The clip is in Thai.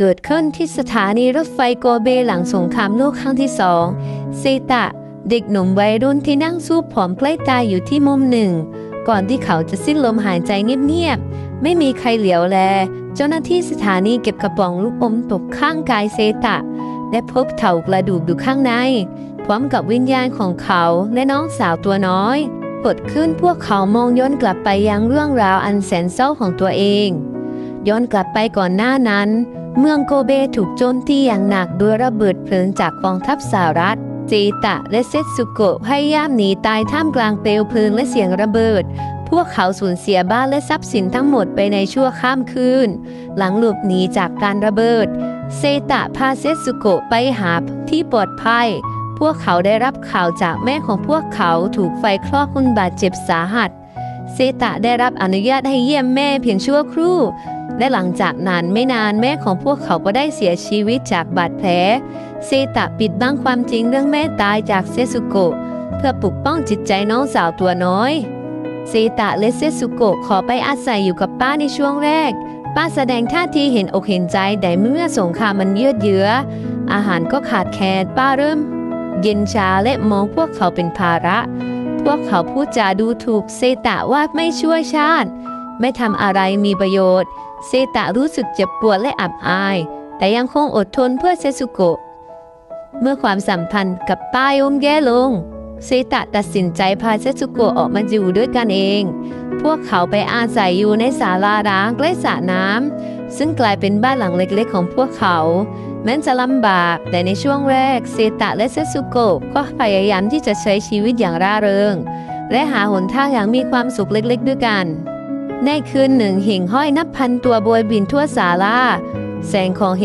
เกิดขึ้นที่สถานีรถไฟโกเบหลังสงครามโลกครั้งที่สองเซตะ เด็กหนุ่มวัยรุ่นที่นั่งสู้ผอมใกล้ตายอยู่ที่มุมหนึ่ง ก่อนที่เขาจะสิ้นลมหายใจเงียบๆ ไม่มีใครเหลียวแล เจ้าหน้าที่สถานีเก็บกระป๋องลูกอมตกข้างกายเซตะ และพบเถ่ากระดูกอยู่ข้างใน พร้อมกับวิญญาณของเขาและน้องสาวตัวน้อยปดขึ้นพวกเขามองย้อนกลับไปยังเรื่องราวอันแสนเศร้าของตัวเอง ย้อนกลับไปก่อนหน้านั้น เมืองโกเบถูกโจมตีอย่างหนักด้วยระเบิดเพลิงจากกองทัพสหรัฐจีตะและเซตสุโกะพยายามหนีตายท่ามกลางเปลวเพลิงและเสียงระเบิด พวกเขาสูญเสียบ้านและทรัพย์สินทั้งหมดไปในชั่วข้ามคืน หลังหลบหนีจากการระเบิด เซตะพาเซตสุโกะไปหาที่ปลอดภัย พวกเขาได้รับข่าวจากแม่ของพวกเขาถูกไฟคลอกคุณบาดเจ็บสาหัส เซตะได้รับอนุญาตให้เยี่ยมแม่เพียงชั่วครู่ และหลังจากนั้นไม่นานแม่ของพวกเขาก็ได้เสียชีวิตจากบาดแผล เซตะปิดบังความจริงเรื่องแม่ตายจากเซซุโกะเพื่อปกป้องจิตใจน้องสาวตัวน้อย เซตะและเซซุโกะขอไปอาศัยอยู่กับป้าในช่วงแรก ป้าแสดงท่าทีเห็นอกเห็นใจแต่เมื่อสงครามมันยืดเยื้อ อาหารก็ขาดแคลนป้าเริ่ม เย็นชาและมองพวกเขาเป็นภาระ พวกเขาพูดจาดูถูกเซตะว่าไม่ช่วยชาติ ไม่ทำอะไรมีประโยชน์ เซตะรู้สึกเจ็บปวดและอับอาย แต่ยังคงอดทนเพื่อเซซุโกะ เมื่อความสัมพันธ์กับป้ายมแย่ลง เซตะตัดสินใจพาเซซุโกะออกมาอยู่ด้วยกันเอง พวกเขาไปอาศัยอยู่ในศาลาร้างใกล้สระน้ำซึ่งกลายเป็นบ้านหลังเล็กๆของพวกเขา แม้จะลำบาก แต่ในช่วงแรกเซตะและเซซุโกะก็พยายามที่จะใช้ชีวิตอย่างร่าเริง และหาหนทางอย่างมีความสุขเล็กๆ ด้วยกัน ในคืนหนึ่งหิ่งห้อยนับพันตัวบวยบินทั่วศาลาแสงของ